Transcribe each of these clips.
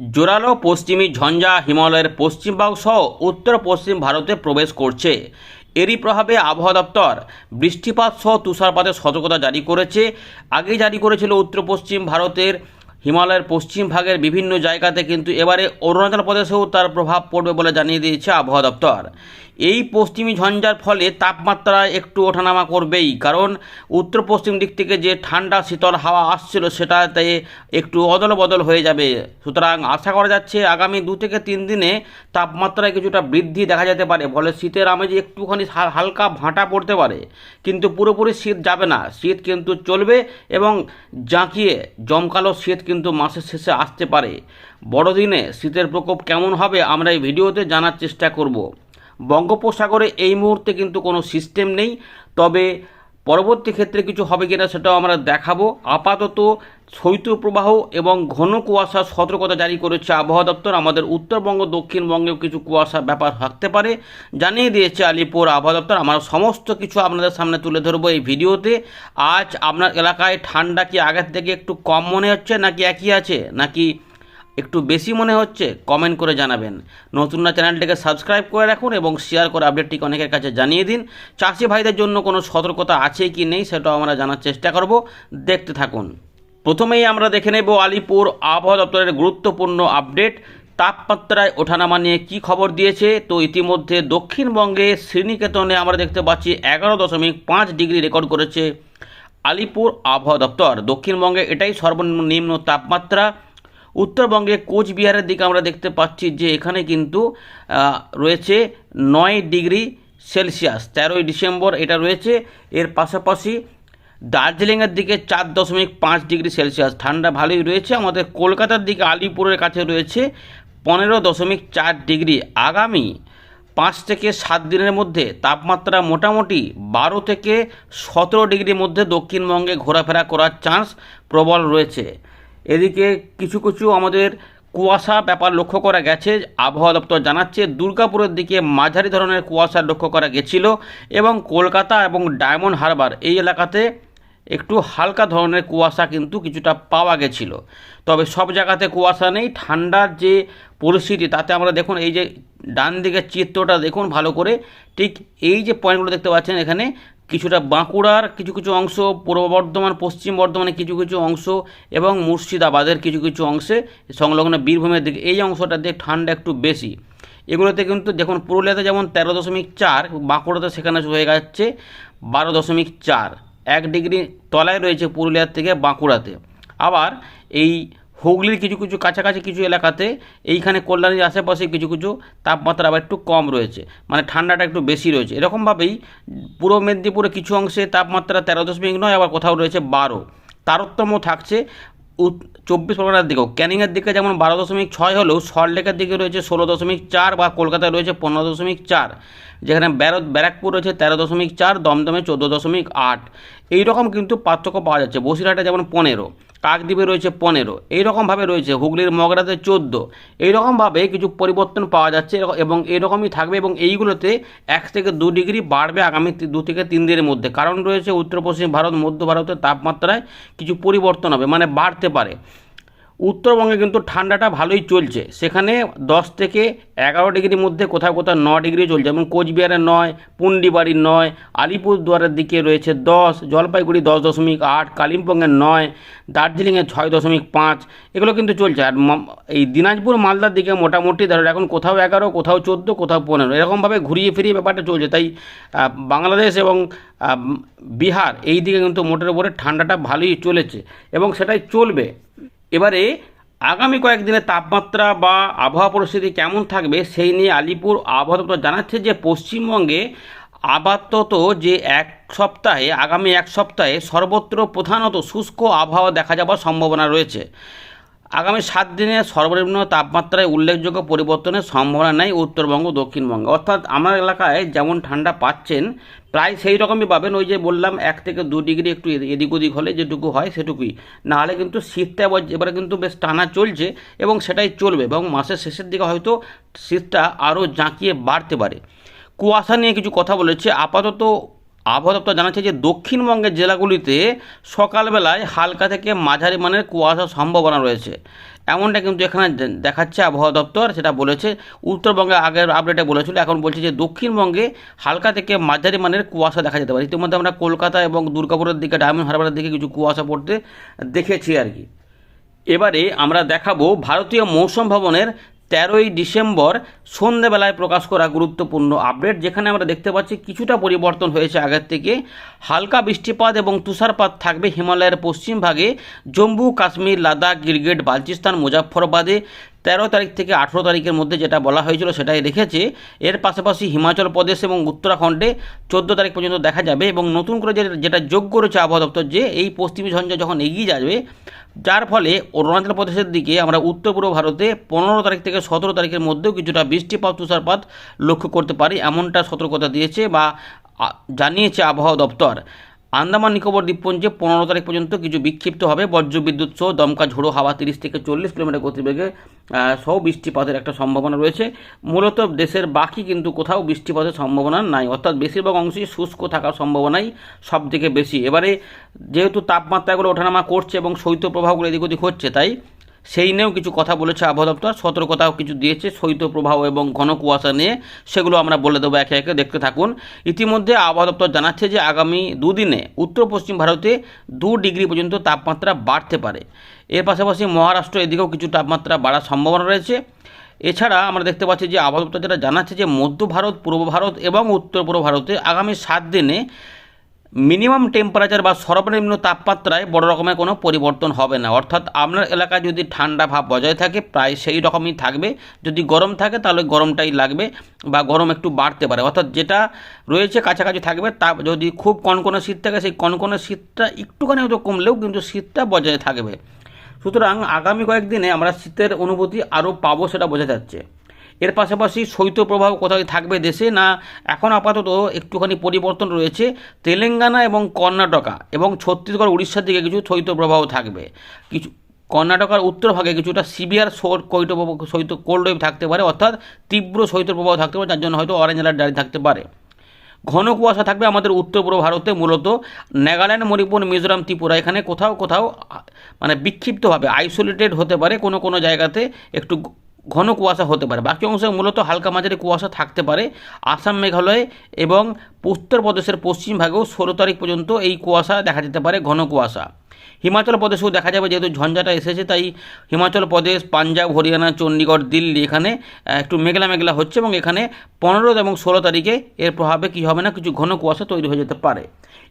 জোরালো পশ্চিমী ঝঞ্ঝা হিমালয়ের পশ্চিমবঙ্গ সহ উত্তর পশ্চিম ভারতে প্রবেশ করছে। এরই প্রভাবে আবহাওয়া দপ্তর বৃষ্টিপাত সহ তুষারপাতের সতর্কতা জারি করেছে। আগে জারি করেছিল উত্তর পশ্চিম ভারতের, হিমালয়ের পশ্চিম ভাগের বিভিন্ন জায়গাতে, কিন্তু এবারে অরুণাচল প্রদেশেও তার প্রভাব পড়বে বলে জানিয়ে দিয়েছে আবহাওয়া দপ্তর। এই পশ্চিমী ঝঞ্ঝার ফলে তাপমাত্রা একটু ওঠানামা করবেই, কারণ উত্তর পশ্চিম দিক থেকে যে ঠান্ডা শীতল হাওয়া আসছিল সেটাতে একটু অদল বদল হয়ে যাবে। সুতরাং আশা করা যাচ্ছে আগামী দু থেকে তিন দিনে তাপমাত্রায় কিছুটা বৃদ্ধি দেখা যেতে পারে, ফলে শীতের আমেজে একটুখানি হালকা ভাঁটা পড়তে পারে। কিন্তু পুরোপুরি শীত যাবে না, শীত কিন্তু চলবে এবং জাঁকিয়ে জমকালো শীত কিন্তু মাসের শেষে আসতে পারে। বড়দিনে শীতের প্রকোপ কেমন হবে আমরা এই ভিডিওতে জানার চেষ্টা করব। বঙ্গোপসাগরে এই মুহূর্তে কিন্তু কোনো সিস্টেম নেই। তবে পরবর্তী ক্ষেত্রে কিছু হবে কিনা সেটাও আমরা দেখাবো। আপাতত শৈত্যপ্রবাহ এবং ঘন কুয়াশা সতর্কতা জারি করেছে আবহাওয়া দপ্তর। আমাদের উত্তরবঙ্গ, দক্ষিণবঙ্গেও কিছু কুয়াশা ব্যাপার থাকতে পারে। জানিয়ে দিয়েছে আলিপুর আবহাওয়া দপ্তর। আমরা সমস্ত কিছু আপনাদের সামনে তুলে ধরবো এই ভিডিওতে। আজ আপনার এলাকায় ঠান্ডা কি আগের থেকে একটু কম মনে হচ্ছে নাকি একই আছে? নাকি একটু বেশি মনে হচ্ছে কমেন্ট করে জানাবেন। নতুন না চ্যানেলটিকে সাবস্ক্রাইব করে রাখুন এবং শেয়ার করে আপডেটটিকে অনেকের কাছে জানিয়ে দিন। চাষি ভাইদের জন্য কোনো সতর্কতা আছে কি নেই সেটাও আমরা জানার চেষ্টা করব। দেখতে থাকুন। প্রথমেই আমরা দেখে নেব আলিপুর আবহাওয়া দপ্তরের গুরুত্বপূর্ণ আপডেট তাপমাত্রায় ওঠানামা নিয়ে কী খবর দিয়েছে? তো ইতিমধ্যে দক্ষিণবঙ্গে শ্রীনিকেতনে আমরা দেখতে পাচ্ছি এগারো দশমিক পাঁচ ডিগ্রি রেকর্ড করেছে আলিপুর আবহাওয়া দপ্তর। দক্ষিণবঙ্গে এটাই সর্বনিম্ন তাপমাত্রা। উত্তরবঙ্গে কোচবিহারের দিকে আমরা দেখতে পাচ্ছি যে এখানে কিন্তু রয়েছে নয় ডিগ্রি সেলসিয়াস, তেরোই ডিসেম্বর এটা রয়েছে। এর পাশাপাশি দার্জিলিংয়ের দিকে চার দশমিক পাঁচ ডিগ্রি সেলসিয়াস, ঠান্ডা ভালোই রয়েছে। আমাদের কলকাতার দিকে আলিপুরের কাছে রয়েছে পনেরো দশমিক চার ডিগ্রি। আগামী পাঁচ থেকে সাত দিনের মধ্যে তাপমাত্রা মোটামুটি বারো থেকে সতেরো ডিগ্রির মধ্যে দক্ষিণবঙ্গে ঘোরাফেরা করার চান্স প্রবল রয়েছে। এদিকে কিছু কিছু আমাদের কুয়াশা ব্যাপার লক্ষ্য করা গেছে, আবহাওয়া দপ্তর জানাচ্ছে দুর্গাপুরের দিকে মাঝারি ধরনের কুয়াশা লক্ষ্য করা গেছিল এবং কলকাতা এবং ডায়মন্ড হারবার এই এলাকাতে একটু হালকা ধরনের কুয়াশা কিন্তু কিছুটা পাওয়া গেছিল। তবে সব জায়গাতে কুয়াশা নেই, ঠান্ডার যে পরিস্থিতি তাতে আমরা দেখুন এই যে ডান দিকের চিত্রটা দেখুন ভালো করে, ঠিক এই যে পয়েন্টগুলো দেখতে পাচ্ছেন এখানে কিছুটা বাঁকুড়ার কিছু কিছু অংশ, পূর্ব বর্ধমান, পশ্চিম বর্ধমানের কিছু কিছু অংশ এবং মুর্শিদাবাদের কিছু কিছু অংশে সংলগ্ন বীরভূমের দিকে। এই অংশটাতে ঠান্ডা একটু বেশি। এগুলোতে কিন্তু দেখুন, পুরুলিয়াতে যেমন তেরো দশমিক চার, বাঁকুড়াতে সেখানে হয়ে যাচ্ছে বারো দশমিক চার। এক ডিগ্রি তলায় রয়েছে পুরুলিয়ার থেকে বাঁকুড়াতে। আবার এই হুগলির কিছু কিছু কাছাকাছি কিছু এলাকাতে এইখানে কল্যাণীর আশেপাশে কিছু কিছু তাপমাত্রা আবার একটু কম রয়েছে। মানে ঠান্ডাটা একটু বেশি রয়েছে। এরকমভাবেই পূর্ব মেদিনীপুরে কিছু অংশে তাপমাত্রা তেরো দশমিক নয়, আবার কোথাও রয়েছে বারো। তারতম্য থাকছে চব্বিশ পরগনার দিকেও। ক্যানিংয়ের দিকে যেমন বারো দশমিক ছয় হলেও সল্টলেকের দিকে রয়েছে ষোলো দশমিক চার বা কলকাতায় রয়েছে পনেরো দশমিক চার। যেখানে ব্যারো ব্যারাকপুর রয়েছে তেরো দশমিক চার, দমদমে চোদ্দ দশমিক আট। এই রকম কিন্তু পার্থক্য পাওয়া যাচ্ছে। বসিরহাটে যেমন পনেরো। কাকদ্বীপে রয়েছে পনেরো। এইরকমভাবে রয়েছে হুগলির মগরাতে চোদ্দ। এইরকমভাবে কিছু পরিবর্তন পাওয়া যাচ্ছে এবং এরকমই থাকবে এবং এইগুলোতে এক থেকে দু ডিগ্রি বাড়বে আগামী দু থেকে তিন দিনের মধ্যে। কারণ রয়েছে উত্তর পশ্চিম ভারত, মধ্য ভারতের তাপমাত্রায় কিছু পরিবর্তন হবে মানে বাড়তে পারে। উত্তরবঙ্গে কিন্তু ঠান্ডাটা ভালোই চলছে। সেখানে দশ থেকে এগারো ডিগ্রির মধ্যে কোথাও কোথাও ন ডিগ্রি চলছে। যেমন কোচবিহারে নয় পুন্ডিবাড়ির নয়, আলিপুরদুয়ারের দিকে রয়েছে দশ, জলপাইগুড়ি দশ দশমিক আট কালিম্পংয়ের নয়, দার্জিলিংয়ে ছয় দশমিক পাঁচ, এগুলো কিন্তু চলছে। আর এই দিনাজপুর, মালদার দিকে মোটামুটি ধরো, এখন কোথাও এগারো, কোথাও চোদ্দ, কোথাও পনেরো, এরকমভাবে ঘুরিয়ে ফিরিয়ে ব্যাপারটা চলছে। তাই বাংলাদেশ এবং বিহার, এই দিকে কিন্তু মোটের উপরে ঠান্ডাটা ভালোই চলেছে এবং সেটাই চলবে। এবারে আগামী কয়েকদিনের তাপমাত্রা বা আবহাওয়া পরিস্থিতি কেমন থাকবে সেই নিয়ে আলিপুর আবহাওয়া দপ্তর জানাচ্ছে যে পশ্চিমবঙ্গে আপাতত যে এক সপ্তাহে, আগামী এক সপ্তাহে সর্বত্র প্রধানত শুষ্ক আবহাওয়া দেখা যাওয়ার সম্ভাবনা রয়েছে। আগামী সাত দিনে সর্বনিম্ন তাপমাত্রায় উল্লেখযোগ্য পরিবর্তনের সম্ভাবনা নেই উত্তরবঙ্গ দক্ষিণবঙ্গে। অর্থাৎ আমার এলাকায় যেমন ঠান্ডা পাচ্ছেন, প্রায় সেই রকমই পাবেন। ওই যে বললাম, এক থেকে দু ডিগ্রি একটু এদি- এদিক ওদিক হলে যেটুকু হয় সেটুকুই। নাহলে কিন্তু শীতটা এবার, এবারে কিন্তু বেশ টানা চলছে এবং সেটাই চলবে এবং মাসের শেষের দিকে হয়তো শীতটা আরও জাঁকিয়ে বাড়তে পারে। কুয়াশা নিয়ে কিছু কথা বলেছে। আপাতত আবহাওয়া দপ্তর জানাচ্ছে যে দক্ষিণবঙ্গের জেলাগুলিতে সকালবেলায় হালকা থেকে মাঝারি মানের কুয়াশার সম্ভাবনা রয়েছে। এমনটা কিন্তু এখানে দেখাচ্ছে আবহাওয়া দপ্তর, সেটা বলেছে। উত্তরবঙ্গে আগের আপডেটে বলেছিল, এখন বলছে যে দক্ষিণবঙ্গে হালকা থেকে মাঝারি মানের কুয়াশা দেখা যেতে পারে। ইতিমধ্যে আমরা কলকাতা এবং দুর্গাপুরের দিকে, ডায়মন্ড হারবারের দিকে কিছু কুয়াশা পড়তে দেখেছি আর কি। এবারে আমরা দেখাবো ভারতীয় মৌসুম ভবনের তেরোই ডিসেম্বর সন্ধেবেলায় প্রকাশ করা গুরুত্বপূর্ণ আপডেট, যেখানে আমরা দেখতে পাচ্ছি কিছুটা পরিবর্তন হয়েছে আগের থেকে। হালকা বৃষ্টিপাত এবং তুষারপাত থাকবে হিমালয়ের পশ্চিম ভাগে। জম্মু, কাশ্মীর, লাদাখ, গিরগেট, বালচিস্তান, মুজাফফরবাদে তেরো তারিখ থেকে আঠেরো তারিখের মধ্যে যেটা বলা হয়েছিল সেটাই রেখেছে এর পাশাপাশি হিমাচল প্রদেশ এবং উত্তরাখণ্ডে চোদ্দ তারিখ পর্যন্ত দেখা যাবে এবং নতুন করে যেটা যোগ করেছে আবহাওয়া দপ্তর যে এই পশ্চিমী ঝঞ্ঝা যখন এগিয়ে যাবে, যার ফলে অরুণাচল প্রদেশের দিকে আমরা উত্তর পূর্ব ভারতে পনেরো তারিখ থেকে সতেরো তারিখের মধ্যেও কিছুটা বৃষ্টিপাত, তুষারপাত লক্ষ্য করতে পারি, এমনটা সতর্কতা দিয়েছে বা জানিয়েছে আবহাওয়া দপ্তর। আন্দামান নিকোবর দ্বীপপুঞ্জে পনেরো তারিখ পর্যন্ত কিছু বিক্ষিপ্ত হবে। বজ্রবিদ্যুৎ সহ দমকা ঝোড়ো হাওয়া তিরিশ থেকে চল্লিশ কিলোমিটার গতিবেগে সহ বৃষ্টিপাতের একটা সম্ভাবনা রয়েছে। মূলত দেশের বাকি কিন্তু কোথাও বৃষ্টিপাতের সম্ভাবনা নাই। অর্থাৎ বেশিরভাগ অংশেই শুষ্ক থাকার সম্ভাবনাই সব থেকে বেশি। এবারে যেহেতু তাপমাত্রাগুলো ওঠানামা করছে এবং শৈত্য প্রভাবগুলো এদিক ওদিক হচ্ছে, তাই সেই নিয়েও কিছু কথা বলেছে আবহাওয়া দপ্তর, সতর্কতাও কিছু দিয়েছে শৈত্যপ্রবাহ এবং ঘন কুয়াশা নিয়ে সেগুলো আমরা বলে দেবো একে একে, দেখতে থাকুন। ইতিমধ্যে আবহাওয়া দপ্তর জানাচ্ছে যে আগামী দুদিনে উত্তর পশ্চিম ভারতে দু ডিগ্রি পর্যন্ত তাপমাত্রা বাড়তে পারে। এর পাশাপাশি মহারাষ্ট্র এদিকেও কিছু তাপমাত্রা বাড়ার সম্ভাবনা রয়েছে। এছাড়া আমরা দেখতে পাচ্ছি যে আবহাওয়া দপ্তর যেটা জানাচ্ছে যে মধ্য ভারত, পূর্ব ভারত এবং উত্তর পূর্ব ভারতে আগামী সাত দিনে মিনিমাম টেম্পারেচার বা সর্বনিম্ন তাপমাত্রায় বড় রকমের কোনো পরিবর্তন হবে না। অর্থাৎ আপনার এলাকায় যদি ঠান্ডা ভাব বজায় থাকে, প্রায় সেই রকমই থাকবে। যদি গরম থাকে, তাহলে গরমটাই লাগবে বা গরম একটু বাড়তে পারে। অর্থাৎ যেটা রয়েছে, কাছাকাছি থাকবে, তা যদি খুব কনকনে শীত থাকে, সেই কনকনে শীতটা একটুখানি হয়তো কমলেও কিন্তু শীতটা বজায় থাকবে। সুতরাং আগামী কয়েকদিনে আমরা শীতের অনুভূতি আরও পাবো সেটা বোঝা যাচ্ছে। এর পাশাপাশি শৈত্যপ্রবাহ কোথায় থাকবে দেশে? না, এখন আপাতত একটুখানি পরিবর্তন রয়েছে তেলেঙ্গানা এবং কর্ণাটকা এবং ছত্তিশগড়, উড়িষ্যার দিকে কিছু শৈত্যপ্রবাহ থাকবে। কিছু, কর্ণাটকার উত্তর ভাগে কিছুটা সিভিয়ার শৈত্য শৈত্য কোল্ড ওয়েভ থাকতে পারে, অর্থাৎ তীব্র শৈত্যপ্রবাহ থাকতে পারে, যার জন্য হয়তো অরেঞ্জ অ্যালার্ট জারি থাকতে পারে। ঘন কুয়াশা থাকবে আমাদের উত্তর পূর্ব ভারতে মূলত। নাগাল্যান্ড, মণিপুর, মিজোরাম, ত্রিপুরা, এখানে কোথাও কোথাও মানে বিক্ষিপ্তভাবে আইসোলেটেড হতে পারে কোনো কোনো জায়গাতে একটু ঘন কুয়াশা হতে পারে। বাকি অংশে মূলত হালকা মাঝারি কুয়াশা থাকতে পারে আসাম, মেঘালয় এবং উত্তরপ্রদেশের পশ্চিম ভাগেও ষোলো তারিখ পর্যন্ত এই কুয়াশা দেখা যেতে পারে ঘন কুয়াশা। হিমাচল প্রদেশেও দেখা যাবে, যেহেতু ঝঞ্ঝাটা এসেছে, তাই হিমাচল প্রদেশ, পাঞ্জাব, হরিয়ানা, চণ্ডীগড়, দিল্লি এখানে একটু মেঘলা মেঘলা হচ্ছে এবং এখানে পনেরো এবং ষোলো তারিখে এর প্রভাবে কী হবে না, কিছু ঘন কুয়াশা তৈরি হয়ে যেতে পারে।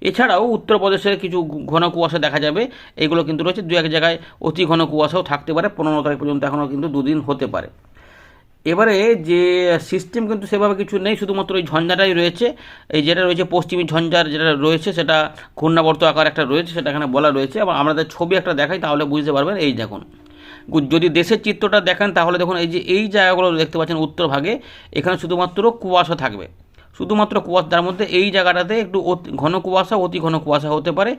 এছাড়াও উত্তরপ্রদেশের কিছু ঘন কুয়াশা দেখা যাবে এইগুলো কিন্তু রয়েছে, দু এক জায়গায় অতি ঘন কুয়াশাও থাকতে পারে, পনেরো তারিখ পর্যন্ত এখনও কিন্তু দুদিন হতে পারে। এবারে যে সিস্টেম কিন্তু সেভাবে কিছু নেই, শুধুমাত্র ওই ঝঞ্ঝাটাই রয়েছে। এই যেটা রয়েছে পশ্চিমী ঝঞ্ঝার যেটা রয়েছে, সেটা ঘূর্ণাবর্ত আকার একটা রয়েছে, সেটা এখানে বলা রয়েছে। এবং আমাদের ছবি একটা দেখাই, তাহলে বুঝতে পারবেন। এই দেখুন যদি দেশের চিত্রটা দেখেন, তাহলে দেখুন, এই যে এই জায়গাগুলো দেখতে পাচ্ছেন উত্তর ভাগে, এখানে শুধুমাত্র কুয়াশা থাকবে। শুধুমাত্র কুয়াশা তার মধ্যে এই জায়গাটাতে একটু ঘন কুয়াশা, অতি ঘন কুয়াশা হতে পারে।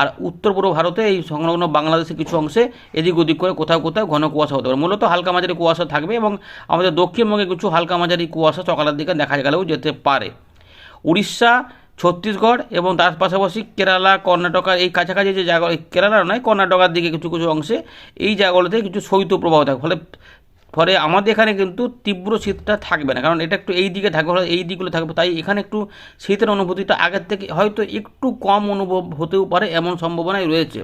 আর উত্তর পূর্ব ভারতে এই সংলগ্ন বাংলাদেশের কিছু অংশে এদিক ওদিক করে কোথাও কোথাও ঘন কুয়াশা হতে পারে। মূলত হালকা মাঝারি কুয়াশা থাকবে এবং আমাদের দক্ষিণবঙ্গে কিছু হালকা মাঝারি কুয়াশা সকালের দিকে দেখা গেলেও যেতে পারে। উড়িষ্যা, ছত্তিশগড় এবং তার পাশাপাশি কেরালা, কর্ণাটকা এই কাছাকাছি যে জায়গা কেরালা নয়, কর্ণাটকার দিকে কিছু কিছু অংশে এই জায়গাগুলোতে কিছু শৈত্য প্রবাহ থাকে। ফলে ফলে আমাদের এখানে কিন্তু তীব্র শীতটা থাকবে না। কারণ এটা একটু এই দিকে থাকবে এই দিকগুলো থাকবে। তাই এখানে একটু শীতের অনুভূতিটা আগের থেকে হয়তো একটু কম অনুভব হতেও পারে, এমন সম্ভাবনাই রয়েছে।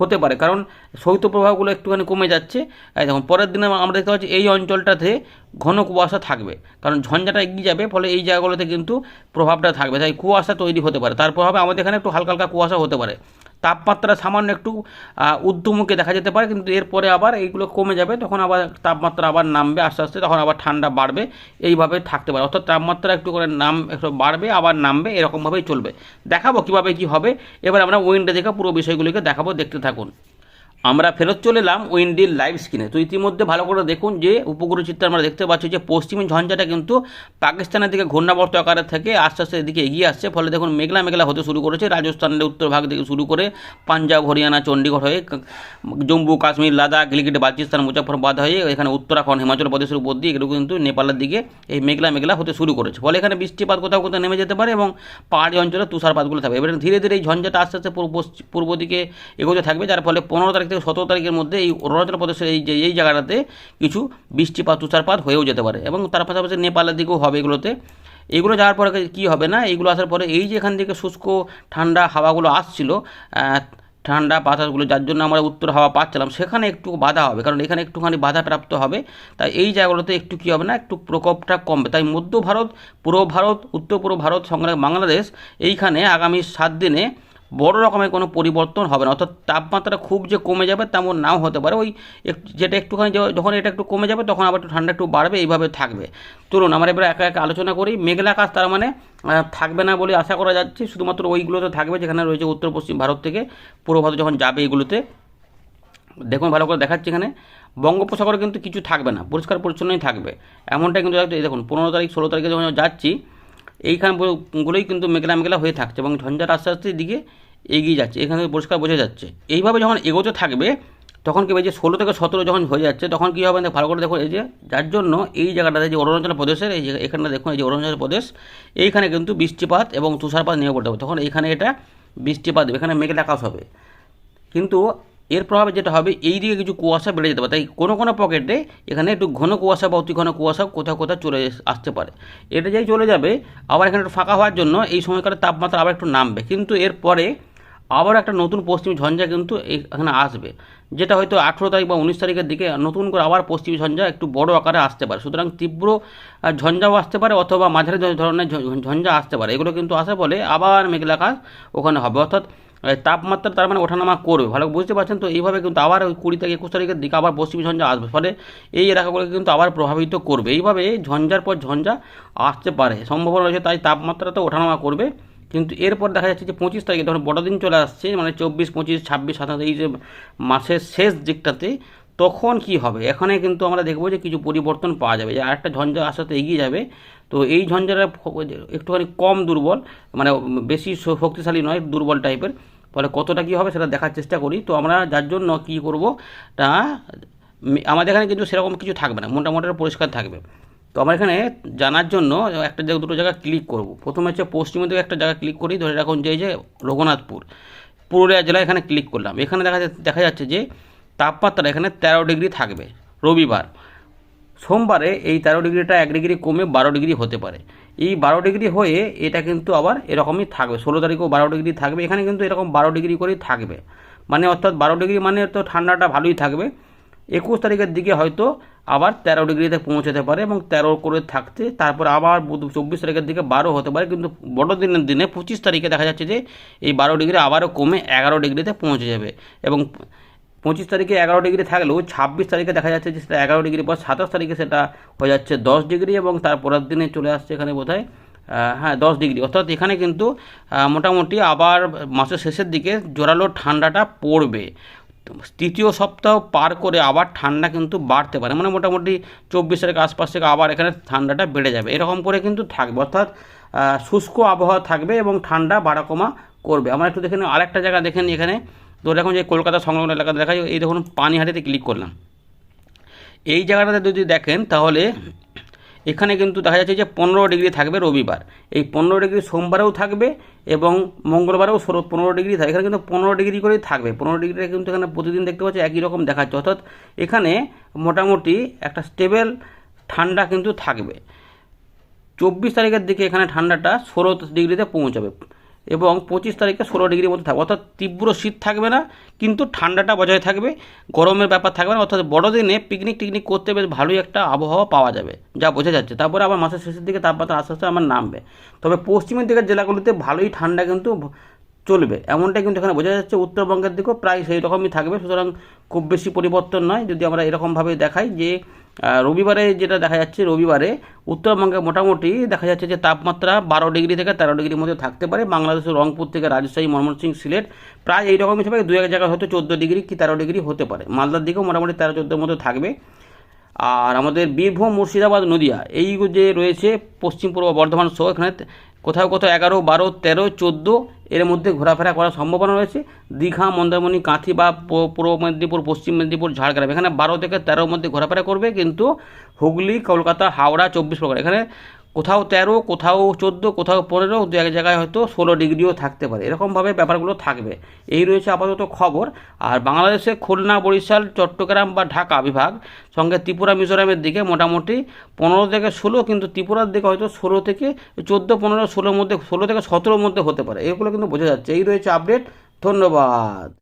হতে পারে। কারণ শৈত্যপ্রবাহগুলো একটুখানি কমে যাচ্ছে। দেখুন, পরের দিনে আমরা দেখতে পাচ্ছি এই অঞ্চলটাতে ঘন কুয়াশা থাকবে। কারণ ঝঞ্ঝাটা এগিয়ে যাবে, ফলে এই জায়গাগুলোতে কিন্তু প্রভাবটা থাকবে। তাই কুয়াশা তৈরি হতে পারে। তার প্রভাবে আমাদের এখানে একটু হালকা হালকা কুয়াশা হতে পারে। তাপমাত্রা সামান্য একটু উদ্যমুখে দেখা যেতে পারে, কিন্তু এরপরে আবার এইগুলো কমে যাবে, তখন আবার তাপমাত্রা আবার নামবে আস্তে আস্তে, তখন আবার ঠান্ডা বাড়বে, এইভাবে থাকতে পারে। অর্থাৎ তাপমাত্রা একটু করে নাম, একটু বাড়বে, আবার নামবে, এরকমভাবেই চলবে। দেখাবো কীভাবে কী হবে। এবার আমরা উইন্ডে দেখে পুরো বিষয়গুলিকে দেখাবো, দেখতে থাকুন। আমরা ফেরত চলে এলাম উইন্ডির লাইভ স্ক্রিনে তো ইতিমধ্যে ভালো করে দেখুন যে উপগ্রহ চিত্রে আমরা দেখতে পাচ্ছি যে পশ্চিমী ঝঞ্ঝাটা কিন্তু পাকিস্তানের দিকে ঘূর্ণাবর্ত আকারে থেকে আস্তে আস্তে এদিকে এগিয়ে আসছে। ফলে দেখুন মেঘলা মেঘলা হতে শুরু করেছে। রাজস্থানের উত্তর ভাগ থেকে শুরু করে পাঞ্জাব, হরিয়ানা চণ্ডীগড় হয়ে জম্মু, কাশ্মীর, লাদাখ গিলগিট বালচিস্তান মুজাফরবাদ হয়ে এখানে উত্তরাখণ্ড, হিমাচল প্রদেশের উপর দিয়ে এগুলো কিন্তু নেপালের দিকে এই মেঘলা মেঘলা হতে শুরু করেছে। ফলে এখানে বৃষ্টিপাত কোথাও কোথাও নেমে যেতে পারে এবং পাহাড়ি অঞ্চলে তুষারপাতগুলো থাকবে। এবারে ধীরে ধীরে এই ঝঞ্ঝাটা আস্তে আস্তে পূর্ব দিকে এগোতে থাকবে, যার ফলে পনেরো তারিখ থেকে সতেরো তারিখের মধ্যে এই অরুণাচল প্রদেশের এই যে, এই জায়গাটাতে কিছু বৃষ্টিপাত, তুষারপাত হয়েও যেতে পারে এবং তার পাশাপাশি নেপালের দিকেও হবে এগুলোতে। এগুলো যাওয়ার পরে কী হবে না? এইগুলো আসার পরে এই যে এখান থেকে শুষ্ক, ঠান্ডা হাওয়াগুলো আসছিল ঠান্ডা বাতাসগুলো, যার জন্য আমরা উত্তর হাওয়া পাচ্ছিলাম, সেখানে একটু বাধা হবে। কারণ এখানে একটুখানি বাধা প্রাপ্ত হবে। তাই এই জায়গাগুলোতে একটু কী হবে না? একটু প্রকোপটা কমবে। তাই মধ্য ভারত, পূর্ব ভারত, উত্তর পূর্ব ভারত সঙ্গে বাংলাদেশ, এইখানে আগামী সাত দিনে বড় রকমের কোনো পরিবর্তন হবে না। অর্থাৎ তাপমাত্রা খুব যে কমে যাবে তেমন নাও হতে পারে। ওই যেটা একটুখানি যখন এটা একটু কমে যাবে, তখন আবার একটু ঠান্ডা একটু বাড়বে, এইভাবে থাকবে। চলুন আমরা এবার একা একা আলোচনা করি। মেঘলা আকাশ তার মানে থাকবে না বলে আশা করা যাচ্ছে। শুধুমাত্র ওইগুলোতে থাকবে যেখানে রয়েছে উত্তর, পশ্চিম ভারত থেকে পূর্ব ভারত যখন যাবে এইগুলোতে দেখুন, ভালো করে দেখাচ্ছি এখানে। বঙ্গোপসাগরে কিন্তু কিছু থাকবে না। পরিষ্কার পরিচ্ছন্নই থাকবে। এমনটা কিন্তু দেখুন, পনেরো তারিখ, ষোলো তারিখে যখন যাচ্ছি এইখান গুলোই কিন্তু মেঘলা মেঘলা হয়ে থাকছে এবং ঝঞ্ঝাট আস্তে আস্তে দিকে এগিয়ে যাচ্ছে, এখানে পরিষ্কার বোঝা যাচ্ছে। এইভাবে যখন এগোতে থাকবে, তখন কি যে ষোলো থেকে সতেরো যখন হয়ে যাচ্ছে, তখন কী হবে, ভালো করে দেখুন এই যে যার জন্য এই জায়গাটাতে যে অরুণাচল প্রদেশের, এই এখানে দেখুন এই যে অরুণাচল প্রদেশ, এইখানে কিন্তু বৃষ্টিপাত এবং তুষারপাত নিয়ে পড়তে হবে। তখন এইখানে এটা বৃষ্টিপাত, এখানে মেঘলা আকাশ হবে। কিন্তু এর প্রভাবে যেটা হবে, এই দিকে কিছু কুয়াশা বেড়ে যেতে পারে। তাই কোনো কোনো পকেটে এখানে একটু ঘন কুয়াশা বা অতি ঘন কুয়াশা কোথাও কোথাও চলে আসতে পারে। এটা যেই চলে যাবে, আবার এখানে একটু ফাঁকা হওয়ার জন্য এই সময়কার তাপমাত্রা আবার একটু নামবে। কিন্তু এরপরে আবার একটা নতুন পশ্চিম ঝঞ্ঝা কিন্তু এখানে আসবে। যেটা হয়তো আঠেরো তারিখ বা উনিশ তারিখের দিকে নতুন করে আবার পশ্চিম ঝঞ্ঝা একটু বড় আকারে আসতে পারে। সুতরাং তীব্র ঝঞ্ঝাও আসতে পারে অথবা মাঝারি ধরনের ঝঞ্ঝা আসতে পারে। এগুলো কিন্তু আসার ফলে আবার মেঘলা আকাশ ওখানে হবে। অর্থাৎ তাপমাত্রা তার মানে ওঠানামা করবে। ভালো বুঝতে পারছেন তো? এইভাবে কিন্তু আবার ওই কুড়ি থেকে একুশ তারিখের দিকে আবার পশ্চিম ঝঞ্ঝা আসবে। ফলে এই এলাকাগুলোকে কিন্তু আবার প্রভাবিত করবে। এইভাবে ঝঞ্ঝার পর ঝঞ্ঝা আসতে পারে। সম্ভাবনা রয়েছে তাই তাপমাত্রা তো ওঠানামা করবে। কিন্তু এরপর দেখা যাচ্ছে যে পঁচিশ তারিখে যখন বড়দিন চলে আসছে মানে চব্বিশ, পঁচিশ, ছাব্বিশ, সাতাশ, এই যে মাসের শেষ দিকটাতে, তখন কি হবে? এখানে কিন্তু আমরা দেখব যে কিছু পরিবর্তন পাওয়া যাবে। যে আরেকটা ঝঞ্ঝা আসাতে এগিয়ে যাবে। তো এই ঝঞ্ঝাটা একটুখানি কম দুর্বল মানে বেশি শক্তিশালী নয়, দুর্বল টাইপের ফলে কতটা কী হবে সেটা দেখার চেষ্টা করি। তো আমরা যার জন্য কী করব, তা আমাদের এখানে কিন্তু সেরকম কিছু থাকবে না, মোটামুটি পরিষ্কার থাকবে। তো আমরা এখানে জানার জন্য একটা জায়গা, দুটো জায়গা ক্লিক করব। প্রথমে হচ্ছে পশ্চিমের দিকে একটা জায়গা ক্লিক করি, ধরে রাখুন যে যে রঘুনাথপুর, পুরুলিয়া জেলায় এখানে ক্লিক করলাম। এখানে দেখা দেখা যাচ্ছে যে তাপমাত্রা এখানে তেরো ডিগ্রি থাকবে রবিবার। সোমবারে এই তেরো ডিগ্রিটা এক ডিগ্রি কমে বারো ডিগ্রি হতে পারে। এই বারো ডিগ্রি হয়ে এটা কিন্তু আবার এরকমই থাকবে। ষোলো তারিখেও বারো ডিগ্রি থাকবে। এখানে কিন্তু এরকম বারো ডিগ্রি করেই থাকবে। মানে অর্থাৎ বারো ডিগ্রি মানে তো ঠান্ডাটা ভালোই থাকবে। একুশ তারিখের দিকে হয়তো আবার তেরো ডিগ্রিতে পৌঁছাতে পারে এবং তেরো করে থাকতে তারপর আবার চব্বিশ তারিখের দিকে বারো হতে পারে। কিন্তু বড় দিনের দিনে পঁচিশ তারিখে দেখা যাচ্ছে যে এই বারো ডিগ্রি আবারও কমে এগারো ডিগ্রিতে পৌঁছে যাবে। এবং পঁচিশ তারিখে এগারো ডিগ্রি থাকলেও ছাব্বিশ তারিখে দেখা যাচ্ছে যে সেটা এগারো ডিগ্রি পর সাতাশ তারিখে সেটা হয়ে যাচ্ছে দশ ডিগ্রি এবং তার পরের দিনে চলে আসছে এখানে বোধহয় হ্যাঁ দশ ডিগ্রি। অর্থাৎ এখানে কিন্তু মোটামুটি আবার মাসের শেষের দিকে জোরালো ঠান্ডাটা পড়বে। তৃতীয় সপ্তাহ পার করে আবার ঠান্ডা কিন্তু বাড়তে পারে। মানে মোটামুটি চব্বিশ তারিখ আশপাশ থেকে আবার এখানে ঠান্ডাটা বেড়ে যাবে। এরকম করে কিন্তু থাকবে। অর্থাৎ শুষ্ক আবহাওয়া থাকবে এবং ঠান্ডা বাড়া কমা করবে। আমরা একটু দেখে নিই, আরেকটা জায়গা দেখে নিই এখানে। তো দেখুন যে কলকাতা সংলগ্ন এলাকা দেখা যায়, এই দেখুন পানিহাটিতে ক্লিক করলাম। এই জায়গাটাতে যদি দেখেন তাহলে এখানে কিন্তু দেখা যাচ্ছে যে পনেরো ডিগ্রি থাকবে রবিবার। এই পনেরো ডিগ্রি সোমবারেও থাকবে এবং মঙ্গলবারেও ষোলো পনেরো ডিগ্রি থাকবে এখানে কিন্তু পনেরো ডিগ্রি করেই থাকবে। পনেরো ডিগ্রিটা কিন্তু এখানে প্রতিদিন দেখতে পাচ্ছি একই রকম দেখাচ্ছে। অর্থাৎ এখানে মোটামুটি একটা স্টেবল ঠান্ডা কিন্তু থাকবে। চব্বিশ তারিখের দিকে এখানে ঠান্ডাটা ষোলো ডিগ্রিতে পৌঁছাবে। এবং পঁচিশ তারিখে ষোলো ডিগ্রির মধ্যে থাকবে। অর্থাৎ তীব্র শীত থাকবে না, কিন্তু ঠান্ডাটা বজায় থাকবে, গরমের ব্যাপার থাকবে না। অর্থাৎ বড়দিনে পিকনিক টিকনিক করতে বেশ ভালোই একটা আবহাওয়া পাওয়া যাবে, যা বোঝা যাচ্ছে। তারপরে আবার মাসের শেষের দিকে তাপমাত্রা আস্তে আস্তে আমার নামবে। তবে পশ্চিমের দিকের জেলাগুলিতে ভালোই ঠান্ডা কিন্তু চলবে। এমনটাই কিন্তু এখানে বোঝা যাচ্ছে। উত্তরবঙ্গের দিকেও প্রায় সেই রকমই থাকবে। সুতরাং খুব বেশি পরিবর্তন নয়। যদি আমরা এরকমভাবে দেখাই যে রবিবারে যেটা দেখা যাচ্ছে, রবিবারে উত্তরবঙ্গে মোটামুটি দেখা যাচ্ছে যে তাপমাত্রা বারো ডিগ্রি থেকে তেরো ডিগ্রির মধ্যে থাকতে পারে। বাংলাদেশের রংপুর থেকে রাজশাহী, ময়মনসিংহ, সিলেট প্রায় এই রকমই থাকবে। দু এক জায়গায় হয়তো চোদ্দ ডিগ্রি কি তেরো ডিগ্রি হতে পারে। মালদার দিকেও মোটামুটি তেরো চোদ্দোর মধ্যে থাকবে। আর আমাদের বীরভূম, মুর্শিদাবাদ, নদিয়া, এই যে রয়েছে পশ্চিম পূর্ব বর্ধমান সহ এখানে কোথাও কোথাও এগারো, বারো, তেরো, চোদ্দ এর মধ্যে ঘোরাফেরা করার সম্ভাবনা রয়েছে। দীঘা, মন্দারমণি, কাঁথি বা পূর্ব মেদিনীপুর, পশ্চিম মেদিনীপুর, ঝাড়গ্রাম। এখানে বারো থেকে তেরোর মধ্যে ঘোরাফেরা করবে কিন্তু হুগলি, কলকাতা, হাওড়া, চব্বিশ পরগনা। এখানে কোথাও তেরো, কোথাও চোদ্দ, কোথাও পনেরো, দু এক জায়গায় হয়তো ষোলো ডিগ্রিও থাকতে পারে। এরকমভাবে ব্যাপারগুলো থাকবে। এই রয়েছে আপাতত খবর। আর বাংলাদেশে খুলনা, বরিশাল, চট্টগ্রাম বা ঢাকা বিভাগ, সঙ্গে ত্রিপুরা, মিজোরামের দিকে মোটামুটি পনেরো থেকে ষোলো, কিন্তু ত্রিপুরার দিকে হয়তো ষোলো থেকে চোদ্দ, পনেরো, ষোলোর মধ্যে, ষোলো থেকে সতেরোর মধ্যে হতে পারে। এগুলো কিন্তু বোঝা যাচ্ছে। এই রয়েছে আপডেট। ধন্যবাদ।